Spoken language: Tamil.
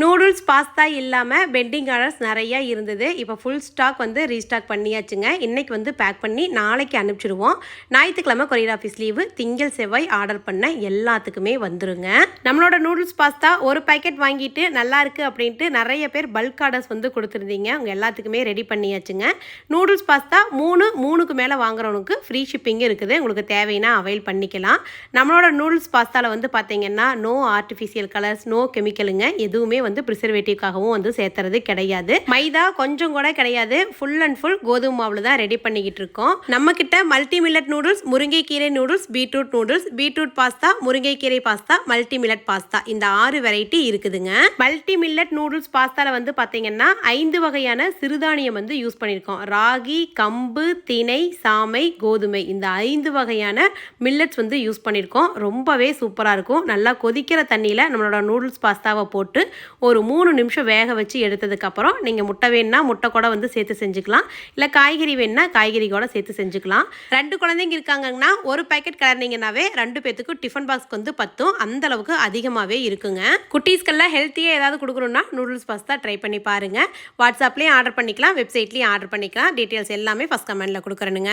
நூடுல்ஸ் பாஸ்தா இல்லாமல் பெண்டிங் ஆர்டர்ஸ் நிறையா இருந்தது. இப்போ ஃபுல் ஸ்டாக் வந்து ரீஸ்டாக் பண்ணியாச்சுங்க. இன்றைக்கி வந்து பேக் பண்ணி நாளைக்கு அனுப்பிச்சிடுவோம். ஞாயிற்றுக்கிழமை கொரியர் ஆஃபீஸ் லீவு திங்கள் செவ்வாய் ஆர்டர் பண்ண எல்லாத்துக்குமே வந்துருங்க. நம்மளோட நூடுல்ஸ் பாஸ்தா ஒரு பாக்கெட் வாங்கிட்டு நல்லா இருக்குது அப்படின்ட்டு நிறைய பேர் பல்க் ஆர்டர்ஸ் வந்து கொடுத்துருந்தீங்க. உங்கள் எல்லாத்துக்குமே ரெடி பண்ணியாச்சுங்க. நூடுல்ஸ் பாஸ்தா மூணு மூணுக்கு மேலே வாங்குறவனுக்கு ஃப்ரீ ஷிப்பிங் இருக்குது. உங்களுக்கு தேவைன்னா அவைல் பண்ணிக்கலாம். நம்மளோட நூடுல்ஸ் பாஸ்தாவில் வந்து பார்த்தீங்கன்னா நோ ஆர்டிஃபிஷியல் கலர்ஸ் நோ கெமிக்கலுங்க எதுவுமே வந்து ப்ரிசர்வேட்டிவ்காகவும் வந்து சேர்த்துறது கிடையாது. மைதா கொஞ்சம் கூட கிடையாது. ஃபுல் அண்ட் ஃபுல் கோதுமை மாவில் தான் ரெடி பண்ணிக்கிட்டு இருக்கோம். நம்ம கிட்ட மல்டி மில்லட் நூடுல்ஸ் முருங்கைக்கீரை noodles beetroot noodles beetroot pasta முருங்கைக்கீரை பாஸ்தா மல்டி மில்லட் பாஸ்தா இந்த ஆறு வெரைட்டி இருக்குதுங்க. மல்டி மில்லட் நூடுல்ஸ் பாஸ்தாவில் வந்து பார்த்தீங்கன்னா ஐந்து வகையான சிறுதானியம் வந்து யூஸ் பண்ணியிருக்கோம். ராகி கம்பு திணை சாமை கோதுமை இந்த ஐந்து வகையான மில்லட்ஸ் வந்து யூஸ் பண்ணியிருக்கோம். ரொம்பவே சூப்பராக இருக்கும். நல்லா கொதிக்கிற தண்ணியில் நம்மளோட நூடுல்ஸ் பாஸ்தாவை போட்டு ஒரு மூணு நிமிஷம் வேக வச்சு எடுத்ததுக்கப்புறம் நீங்கள் முட்டை வேணுன்னா முட்டை கூட வந்து சேர்த்து செஞ்சுக்கலாம். இல்லை காய்கறி வேணுன்னா காய்கறி கூட சேர்த்து செஞ்சுக்கலாம். ரெண்டு குழந்தைங்க இருக்காங்கன்னா ஒரு பேக்கெட் கலர்னீங்கன்னாவே ரெண்டு பேத்துக்கும் டிஃபன் பாக்ஸ்க்கு வந்து பத்தும். அந்த அளவுக்கு அதிகமாகவே இருக்குங்க. குட்டீஸ்க்கெல்லாம் ஹெல்த்தியாக ஏதாவது கொடுக்கணும்னா நூடுல்ஸ் பாஸ்தா ட்ரை பண்ணி பாருங்கள் வாட்ஸ்அப்லேயும் ஆர்டர் பண்ணிக்கலாம் வெப்சைட்லேயும் ஆர்டர் பண்ணிக்கலாம். டீட்டெயில்ஸ் எல்லாமே ஃபஸ்ட் கமெண்டில் கொடுக்குறேனுங்க.